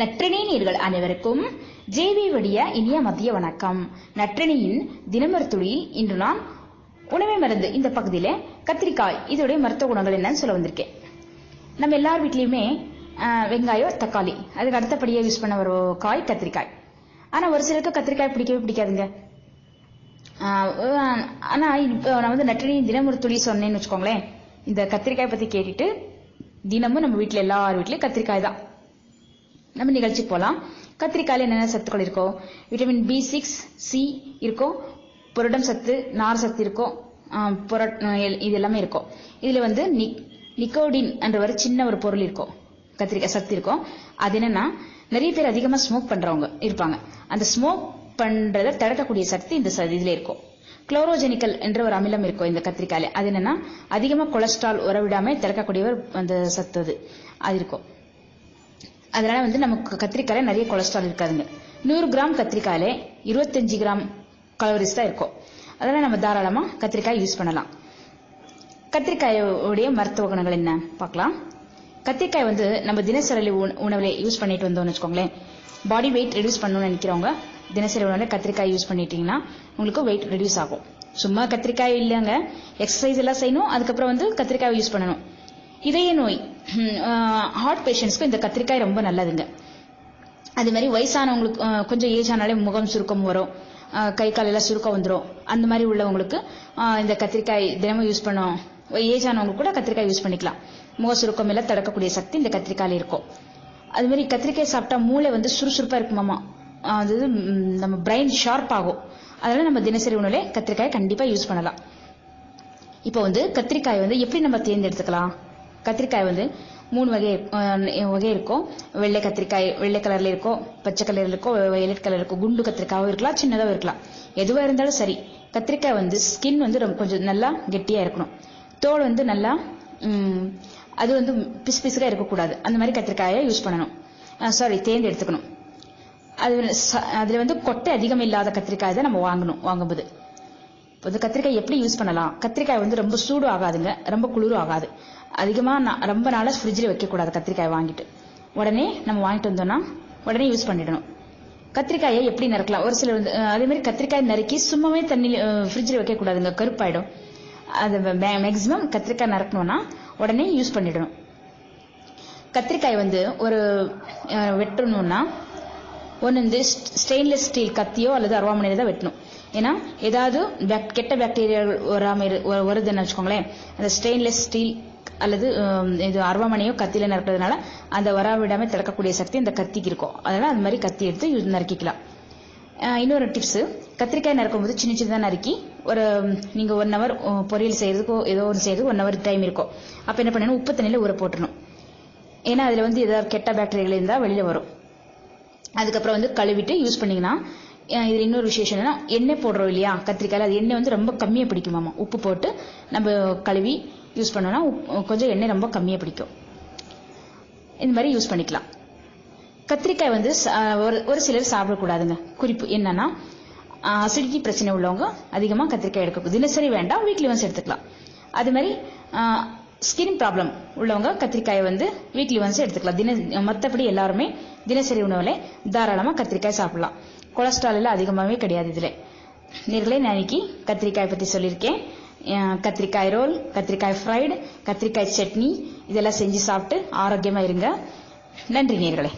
நற்றினை நீர்கள் அனைவருக்கும் ஜேவி வடிய இனிய மதிய வணக்கம். நற்றினியின் தினமர் துளியில் இன்று நான் உணவை மருந்து இந்த பகுதியில கத்திரிக்காய் இதோடைய மருத்துவ குணங்கள் என்னன்னு சொல்ல வந்திருக்கேன். நம்ம எல்லார் வீட்லயுமே வெங்காயம் தக்காளி அதுக்கு அடுத்தபடியாக யூஸ் பண்ண ஒரு காய் கத்திரிக்காய். ஆனா ஒரு சிலருக்கு கத்திரிக்காய் பிடிக்கவே பிடிக்காதுங்க. ஆனா இப்போ நான் வந்து நற்றினியின் தினமொரு துளி சொன்னேன்னு வச்சுக்கோங்களேன். இந்த கத்திரிக்காய் பத்தி கேட்டுட்டு தினமும் நம்ம வீட்டுல எல்லார் வீட்லயும் கத்திரிக்காய் தான். நம்ம நிகழ்ச்சி போலாம். கத்திரிக்காயில என்னென்ன சத்துக்கள் இருக்கோ? விட்டமின் பி சிக்ஸ் சி இருக்கும் புரடம் சத்து நார் சத்து இருக்கும் எல்- இது எல்லாமே இருக்கும் இதுல வந்து நிக் நிக்கோடின் என்ற ஒரு சின்ன ஒரு பொருள் இருக்கும் கத்திரிக்காய் சத்து இருக்கும் அது என்னன்னா நிறைய பேர் அதிகமா ஸ்மோக் பண்றவங்க இருப்பாங்க. அந்த ஸ்மோக் பண்றதை தடுக்கக்கூடிய சக்தி இந்த ச- இதுல இருக்கும் குளோரோஜெனிக்கல் என்ற ஒரு அமிலம் இருக்கும் இந்த கத்திரிக்காயில? அது என்னன்னா அதிகமா கொலஸ்ட்ரால் உறவிடாம திறக்கக்கூடிய ஒரு அந்த சத்து அது. அது இருக்கும் அதனால வந்து நமக்கு கத்திரிக்காயில நிறைய கொலஸ்ட்ரால் இருக்காதுங்க. நூறு கிராம் கத்திரிக்காயில இருபத்தஞ்சு கிராம் கலோரிஸ் தான் இருக்கும். அதனால நம்ம தாராளமா கத்திரிக்காய் யூஸ் பண்ணலாம். கத்திரிக்காயோடைய மருத்துவ குணங்கள் என்ன? பார்க்கலாம். கத்திரிக்காய் வந்து நம்ம தினசரி உணவுல யூஸ் பண்ணிட்டு வந்தோம்னு வச்சுக்கோங்களேன். பாடி வெயிட் ரெடியூஸ் பண்ணணும்னு நினைக்கிறவங்க தினசரி உணவுல கத்திரிக்காய் யூஸ் பண்ணிட்டீங்கன்னா உங்களுக்கு வெயிட் ரெடியூஸ் ஆகும். சும்மா கத்திரிக்காய் இல்லைங்க. எக்ஸசைஸ் எல்லாம் செய்யணும். அதுக்கப்புறம் வந்து கத்திரிக்காய் யூஸ் பண்ணணும். இதய நோய் ஹார்ட் பேஷண்ட்ஸ்க்கு இந்த கத்திரிக்காய் ரொம்ப நல்லதுங்க. அது மாதிரி வயசானவங்களுக்கு கொஞ்சம் ஏஜ் ஆனாலே முகம் சுருக்கம் வரும். கை கால் எல்லாம் சுருக்கம் வந்துடும் அந்த மாதிரி உள்ளவங்களுக்கு இந்த கத்திரிக்காய் தினமும் யூஸ் பண்ணோம். ஏஜ் ஆனவங்களுக்கு கூட கத்திரிக்காய் யூஸ் பண்ணிக்கலாம். முக சுருக்கம் எல்லாம் தடுக்கக்கூடிய சக்தி இந்த கத்திரிக்காயில இருக்கும். அது மாதிரி கத்திரிக்காய் சாப்பிட்டா மூளை வந்து சுறுசுறுப்பா இருக்குமாமா அது நம்ம பிரைன் ஷார்ப் ஆகும். அதனால நம்ம தினசரி உணவுல கத்திரிக்காய் கண்டிப்பா யூஸ் பண்ணலாம். இப்போ வந்து கத்திரிக்காய் வந்து எப்படி நம்ம தேர்ந்தெடுத்துக்கலாம்? கத்திரிக்காய் வந்து மூணு வகை வகை இருக்கும். வெள்ளை கத்திரிக்காய் வெள்ளை கலர்ல இருக்கும் பச்சை கலர்ல இருக்கும் வயலட் கலர் இருக்கும் குண்டு கத்திரிக்காவும் இருக்கலாம் சின்னதாகவும் இருக்கலாம். எதுவா இருந்தாலும் சரி கத்திரிக்காய் வந்து ஸ்கின் வந்து ரொம்ப கொஞ்சம் நல்லா கெட்டியா இருக்கணும். தோல் வந்து நல்லா அது வந்து பிசு பிசுக்கா இருக்கக்கூடாது. அந்த மாதிரி கத்திரிக்காயை யூஸ் பண்ணணும். சாரி தேர்ந்தெடுத்துக்கணும் அது அதில் அதுல வந்து கொட்டை அதிகம் இல்லாத கத்திரிக்காய் தான் நம்ம வாங்கணும் வாங்கும்போது. வந்து கத்திரிக்காய் எப்படி யூஸ் பண்ணலாம்? கத்திரிக்காய் வந்து ரொம்ப சூடு ஆகாதுங்க. ரொம்ப குளிரும் ஆகாது. அதிகமாக ரொம்ப நாளா ஃப்ரிட்ஜில் வைக்கக்கூடாது கத்திரிக்காய் வாங்கிட்டு. உடனே நம்ம வாங்கிட்டு வந்தோம்னா உடனே யூஸ் பண்ணிடணும். கத்திரிக்காயை எப்படி நறுக்கலாம்? ஒரு சிலர் வந்து அதே மாதிரி கத்திரிக்காய் நறுக்கி சும்மாவே தண்ணி ஃப்ரிட்ஜில் வைக்கக்கூடாதுங்க. கருப்பாயிடும். அது மேக்சிமம் கத்திரிக்காய் நறுக்கணும்னா உடனே யூஸ் பண்ணிடணும். கத்திரிக்காய் வந்து ஒரு வெட்டணும்னா ஒன்று வந்து ஸ்டெயின்லெஸ் ஸ்டீல் கத்தியோ அல்லது அருவாமனையில தான் வெட்டணும். ஏன்னா ஏதாவது கெட்ட பாக்டீரியாக்கள் வராம இரு- வருதுன்னு வச்சுக்கோங்களேன் அந்த ஸ்டெயின்லெஸ் ஸ்டீல் அல்லது இது அருவாமனையோ கத்தியில நறுக்கிறதுனால அந்த வராவிடாம திறக்கக்கூடிய சக்தி இந்த கத்திக்கு இருக்கும். அதனால அந்த மாதிரி கத்தி எடுத்து நறுக்கிக்கலாம். இன்னொரு டிப்ஸ் கத்திரிக்காய் நறுக்கும் போது சின்ன சின்னதா நறுக்கி ஒரு நீங்க ஒன் ஹவர் பொரியல் செய்யறதுக்கோ ஏதோ ஒன்று செய்யறதுக்கு ஒன் ஹவர் டைம் இருக்கும். அப்ப என்ன பண்ணணும்? உப்பு தண்ணியில ஊற போட்டுறணும். ஏன்னா அதுல வந்து ஏதாவது கெட்ட பாக்டீரியாக்கள் இருந்தா வெளியில வரும். அதுக்கப்புறம் வந்து கழுவிட்டு யூஸ் பண்ணிங்கன்னா இது இன்னொரு விசேஷம் என்னன்னா எண்ணெய் போடுறோம் இல்லையா? கத்திரிக்காயில் அது எண்ணெய் வந்து ரொம்ப கம்மியாக பிடிக்குமாமா உப்பு போட்டு நம்ம கழுவி யூஸ் பண்ணோன்னா உப்- கொஞ்சம் எண்ணெய் ரொம்ப கம்மியாக பிடிக்கும். இந்த மாதிரி யூஸ் பண்ணிக்கலாம். கத்திரிக்காய் வந்து ஒரு ஒரு சிலர் சாப்பிடக்கூடாதுங்க. குறிப்பு என்னன்னா அசிடிட்டி பிரச்சனை உள்ளவங்க அதிகமாக கத்திரிக்காய் எடுக்கக்கூடாது தினசரி வேண்டாம் வீக்லி ஒன்ஸ் எடுத்துக்கலாம். அது மாதிரி ஸ்கின் ப்ராப்ளம் உள்ளவங்க கத்திரிக்காயை வந்து வீக்லி ஒன்ஸ் எடுத்துக்கலாம். தின மற்றபடி எல்லாருமே தினசரி உணவுல தாராளமாக கத்திரிக்காய் சாப்பிடலாம். கொலஸ்ட்ரால் எல்லாம் அதிகமாகவே கிடையாது இதில். நேர்களே நான் இன்னைக்கு கத்திரிக்காய் பற்றி சொல்லியிருக்கேன். கத்திரிக்காய் ரோல் கத்திரிக்காய் ஃப்ரைடு கத்திரிக்காய் சட்னி இதெல்லாம் செஞ்சு சாப்பிட்டு ஆரோக்கியமாக இருங்க. நன்றி நேர்களே.